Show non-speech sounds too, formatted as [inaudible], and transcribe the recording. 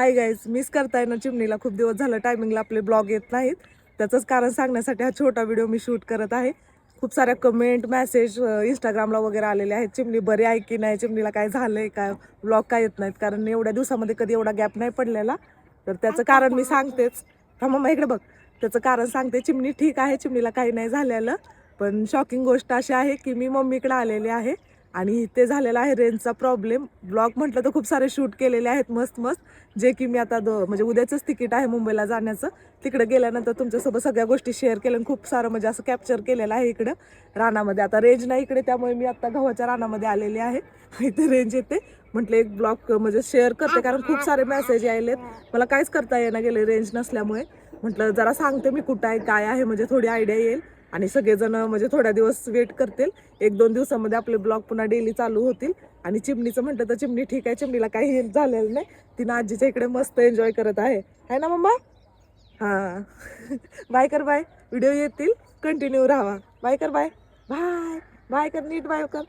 Hi guys miss करताय ना चिमणीला. खूप दिवस झालं टायमिंगला आपले ब्लॉग येत नाहीत. त्याचंच कारण सांगण्यासाठी हा छोटा व्हिडिओ मी शूट करत आहे. खूप साऱ्या कमेंट मेसेज इंस्टाग्रामला वगैरे आलेले आहेत. चिमणी बरी आहे की नाही? चिमणीला काय झालंय? काय ब्लॉग काय येत नाहीत? कारण एवढ्या दिवसामध्ये कधी एवढा गॅप नाही पडलेला. तर त्याचं कारण मी सांगतेच. थांबा मग इकडे बघ. त्याचं कारण सांगते चिमणी ठीक आहे. चिमणीला काही नाही झालेलं. पण शॉकिंग गोष्ट अशी आहे की मी मम्मीकडे आलेले आहे. आणि ते झालेलं आहे रेंजचा प्रॉब्लेम. ब्लॉग म्हटलं तर खूप सारे शूट केलेले आहेत मस्त मस्त. जे की मी आता दो म्हणजे उद्याचंच तिकीट आहे मुंबईला जाण्याचं. तिकडे गेल्यानंतर तुमच्यासोबत सगळ्या गोष्टी शेअर केल्या खूप सारं म्हणजे असं कॅप्चर केलेलं आहे इकडं रानामध्ये. आता रेंज नाही इकडे त्यामुळे मी आता गव्हाच्या रानामध्ये आलेली आहे. [laughs] इथे रेंज येते. म्हटलं एक ब्लॉग म्हणजे शेअर करते कारण खूप सारे मेसेज आलेत मला काहीच करता येणं गेले रेंज नसल्यामुळे. म्हटलं जरा सांगते मी कुठं आहे काय आहे म्हणजे थोडी आयडिया येईल. आणि सगळेजण म्हणजे थोड्या दिवस वेट करतील. एक दोन दिवसामध्ये आपले ब्लॉग पुन्हा डेली चालू होतील. आणि चिमणीचं म्हटलं तर चिमणी ठीक आहे चिमणीला काही झालेलं नाही. तिनं आजीच्या इकडे मस्त एन्जॉय करत आहे. है ना मम्मा? हां. बाय [laughs] कर बाय व्हिडिओ येतील. कंटिन्यू राहा बाय कर बाय बाय बाय कर नीट बाय कर.